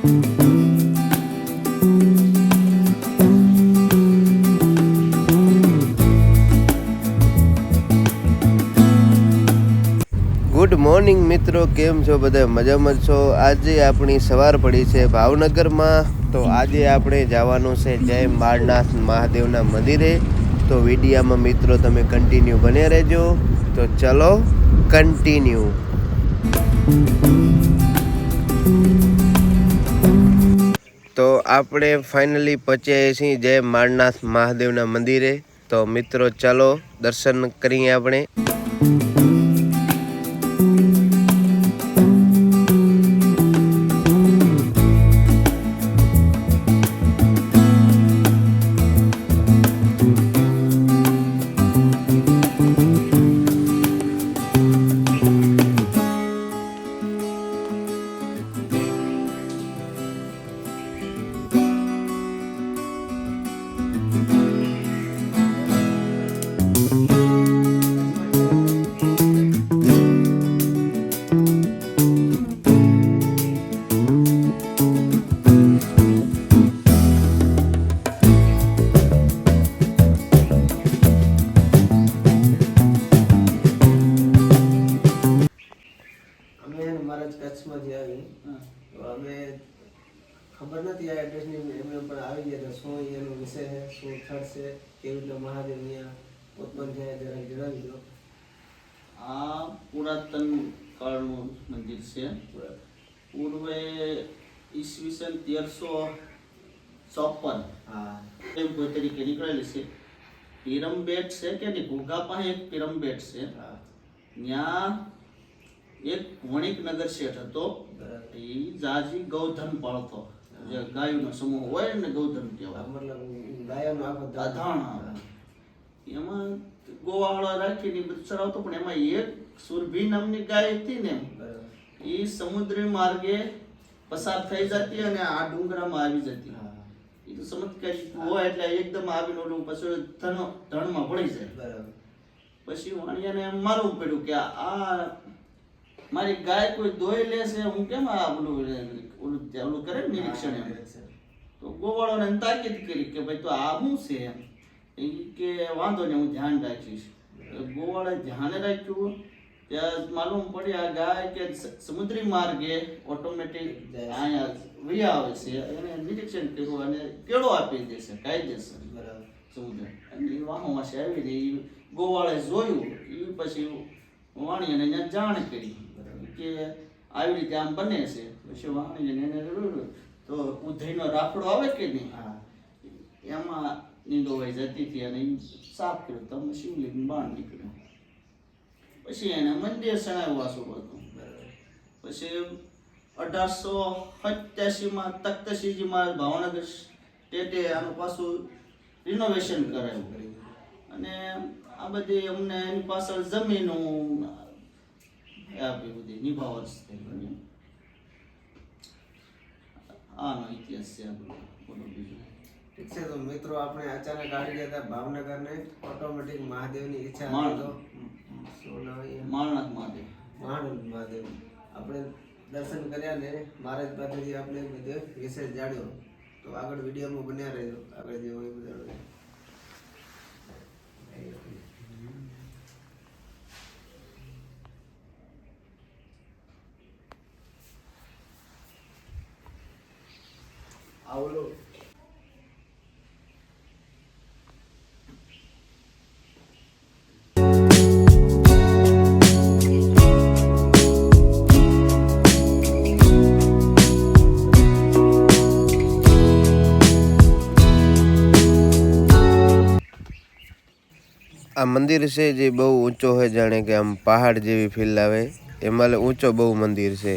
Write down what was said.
Good morning મિત્રો, કેમ છો બધા? મજામાં છો? આજે આપણી સવાર પડી છે ભાવનગરમાં. તો આજે આપણે જવાનું છે જય માળનાથ મહાદેવના મંદિરે. તો વિડીયામાં મિત્રો, તમે કન્ટિન્યુ બન્યા રહેજો. તો ચલો કન્ટિન્યુ આપણે ફાઇનલી પહોંચ્યા છીએ જય માળનાથ મહાદેવના મંદિરે. તો મિત્રો ચાલો દર્શન કરીએ આપણે. મહારાજ કચ્છમાંથી આવી તો અમે ખબર નથી આ એડ્રેસની એમને પણ આવી ગયા તો શું અહીંયાનો વિષય છે? શું સ્થળ છે? કેવી રીતે મહાદેવ અહીંયા ઉત્પન્ન થયા જરાક જણાવી દો. આ પુરાતન કાળનું મંદિર છે. પૂર્વે ઈસવીસન તેરસો ચોપન હા. એમ કોઈ તરીકે નીકળેલી છે. પિરમબેટ છે કે નહીં? ઘોઘા પાસે એક પિરમબેટ છે. હા. ત્યાં એક વણિક નગર શેઠ હતો. એ જાજી ગૌધન પાળતો. જે ગાયનો સમૂહ હોય ને ગૌધન કહેવાય. એમાં ગોવાળો રાખીને બધું ચરાવતો પણ એમાં એક સુરભી નામની ગાય હતી ને. એ સમુદ્રી માર્ગે પસાર થઈ જતી અને આ ડુંગરામાં આવી જતી. એ તો ચમત્કારી હોય એટલે એકદમ આવીને ઓલું પછી ધન ધણમાં પડી જાય. બરાબર. પછી વાણિયાને એમ મારવું પડ્યું કે આ મારી ગાય કોઈ દોઈ લેશે હું કેમ આ ઓલું ઓલું ઓલું કરે નિરીક્ષણ એમ? તો ગોવાળોને તાકીદ કરી કે ભાઈ તો આ શું છે એમ? એ કે વાંધો નહીં હું ધ્યાન રાખીશ. ગોવાળે ધ્યાન રાખ્યું. ત્યાં માલુમ પડી આ ગાય કે સમુદ્રી માર્ગે ઓટોમેટિક અહીંયા વહી આવે છે એને નિરીક્ષણ કર્યું અને કેળો આપી દેશે કાયદેસર બરાબર. સમુદ્ર. અને એ વાહોમાં આવી એ ગોવાળે જોયું એ પછી વાણીને અહીંયા જાણ કરી. કે આવી રીતે આમ બને છે. પછી વાણીને એને તો ઉધઈનો રાફડો આવે કે નહીં? એમાં નીંદોવાઈ જતી હતી અને સાફ કર્યો. તો અમે શિવલિંગ બહાર નીકળ્યો. પછી એને મંદિર સણાવ્યું વાસુ હતું પછી અઢારસો સત્યાસીમાં તખ્તસિંહજી મહારાજ ભાવનગર સ્ટેટે આનું પાછું રિનોવેશન કરાયું અને આ બધી અમને એની પાછળ જમીનું આપી બધી નિભાવત થઈ આનો ઇતિહાસ છે આ બધો. બોલો બીજું. ઠીક છે તો મિત્રો આપણે અચાનક આવી ગયા હતા ભાવનગરને. ઓટોમેટિક મહાદેવની ઈચ્છા. હતી તો? માળનાથ મહાદેવ. માણનાથ મહાદેવ. આપણે દર્શન કર્યા ને મહારાજ પાસેથી આપણે બધે વિશેષ જાણ્યો. તો આગળ વિડીયોમાં બન્યા રહેજો. આગળ જે હોય બધા આવલો. આ મંદિર છે જે બહુ ઊંચો હોય જાણે કે આમ પહાડ જેવી ફીલ આવે. એમાં ઊંચો બહુ મંદિર છે.